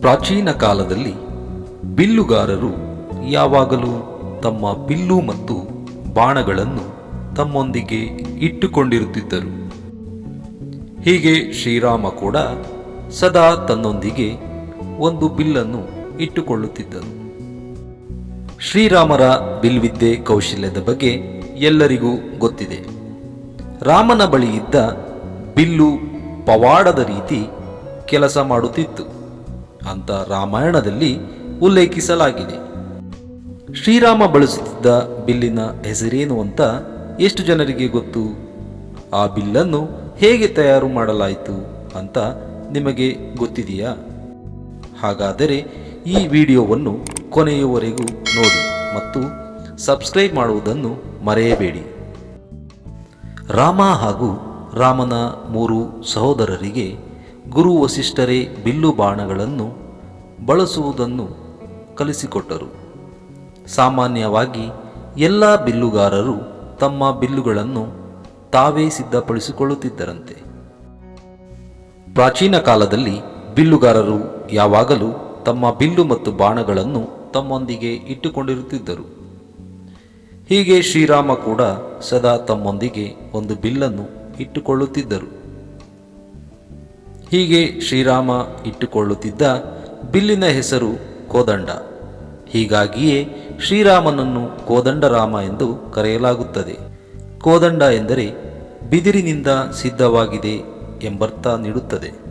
ಪ್ರಾಚೀನ ಕಾಲದಲ್ಲಿ ಬಿಲ್ಲುಗಾರರು ಯಾವಾಗಲೂ ತಮ್ಮ ಬಿಲ್ಲು ಮತ್ತು ಬಾಣಗಳನ್ನು ತಮ್ಮೊಂದಿಗೆ ಇಟ್ಟುಕೊಂಡಿರುತ್ತಿದ್ದರು. ಹೀಗೆ ಶ್ರೀರಾಮ ಕೂಡ ಸದಾ ತನ್ನೊಂದಿಗೆ ಒಂದು ಬಿಲ್ಲನ್ನು ಇಟ್ಟುಕೊಳ್ಳುತ್ತಿದ್ದನು. ಶ್ರೀರಾಮರ ಬಿಲ್ವಿದ್ಯೆ ಕೌಶಲ್ಯದ ಬಗ್ಗೆ ಎಲ್ಲರಿಗೂ ಗೊತ್ತಿದೆ. ರಾಮನ ಬಳಿ ಇದ್ದ ಬಿಲ್ಲು ಪವಾಡದ ರೀತಿ ಕೆಲಸ ಮಾಡುತ್ತಿತ್ತು. ಅಂತ ರಾಮಾಯಣದಲ್ಲಿ ಉಲ್ಲೇಖಿಸಲಾಗಿದೆ. ಶ್ರೀರಾಮ ಬಳಸುತ್ತಿದ್ದ ಬಿಲ್ಲಿನ ಹೆಸರೇನು ಅಂತ ಎಷ್ಟು ಜನರಿಗೆ ಗೊತ್ತು? ಆ ಬಿಲ್ಲನ್ನು ಹೇಗೆ ತಯಾರು ಮಾಡಲಾಯಿತು ಅಂತ ನಿಮಗೆ ಗೊತ್ತಿದೆಯಾ? ಹಾಗಾದರೆ ಈ ವಿಡಿಯೋವನ್ನು ಕೊನೆಯವರೆಗೂ ನೋಡಿ ಮತ್ತು ಸಬ್ಸ್ಕ್ರೈಬ್ ಮಾಡುವುದನ್ನು ಮರೆಯಬೇಡಿ. ರಾಮ ಹಾಗೂ ರಾಮನ ಮೂರು ಸಹೋದರರಿಗೆ ಗುರು ವಸಿಷ್ಠರೇ ಬಿಲ್ಲು ಬಾಣಗಳನ್ನು ಬಳಸುವುದನ್ನು ಕಲಿಸಿಕೊಟ್ಟರು. ಸಾಮಾನ್ಯವಾಗಿ ಎಲ್ಲ ಬಿಲ್ಲುಗಾರರು ತಮ್ಮ ಬಿಲ್ಲುಗಳನ್ನು ತಾವೇ ಸಿದ್ಧಪಡಿಸಿಕೊಳ್ಳುತ್ತಿದ್ದರಂತೆ. ಪ್ರಾಚೀನ ಕಾಲದಲ್ಲಿ ಬಿಲ್ಲುಗಾರರು ಯಾವಾಗಲೂ ತಮ್ಮ ಬಿಲ್ಲು ಮತ್ತು ಬಾಣಗಳನ್ನು ತಮ್ಮೊಂದಿಗೆ ಇಟ್ಟುಕೊಂಡಿರುತ್ತಿದ್ದರು. ಹೀಗೆ ಶ್ರೀರಾಮ ಕೂಡ ಸದಾ ತಮ್ಮೊಂದಿಗೆ ಒಂದು ಬಿಲ್ಲನ್ನು ಇಟ್ಟುಕೊಳ್ಳುತ್ತಿದ್ದರು. ಹೀಗೆ ಶ್ರೀರಾಮ ಇಟ್ಟುಕೊಳ್ಳುತ್ತಿದ್ದ ಬಿಲ್ಲಿನ ಹೆಸರು ಕೋದಂಡ. ಹೀಗಾಗಿಯೇ ಶ್ರೀರಾಮನನ್ನು ಕೋದಂಡರಾಮ ಎಂದು ಕರೆಯಲಾಗುತ್ತದೆ. ಕೋದಂಡ ಎಂದರೆ ಬಿದಿರಿನಿಂದ ಸಿದ್ಧವಾಗಿದೆ ಎಂಬರ್ಥ ನೀಡುತ್ತದೆ.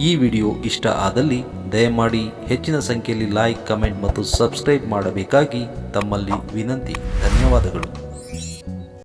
ಈ ವಿಡಿಯೋ ಇಷ್ಟ ಆದಲ್ಲಿ ದಯಮಾಡಿ ಹೆಚ್ಚಿನ ಸಂಖ್ಯೆಯಲ್ಲಿ ಲೈಕ್ ಕಮೆಂಟ್ ಮತ್ತು ಸಬ್ಸ್ಕ್ರೈಬ್ ಮಾಡಬೇಕಾಗಿ ತಮ್ಮಲ್ಲಿ ವಿನಂತಿ. ಧನ್ಯವಾದಗಳು.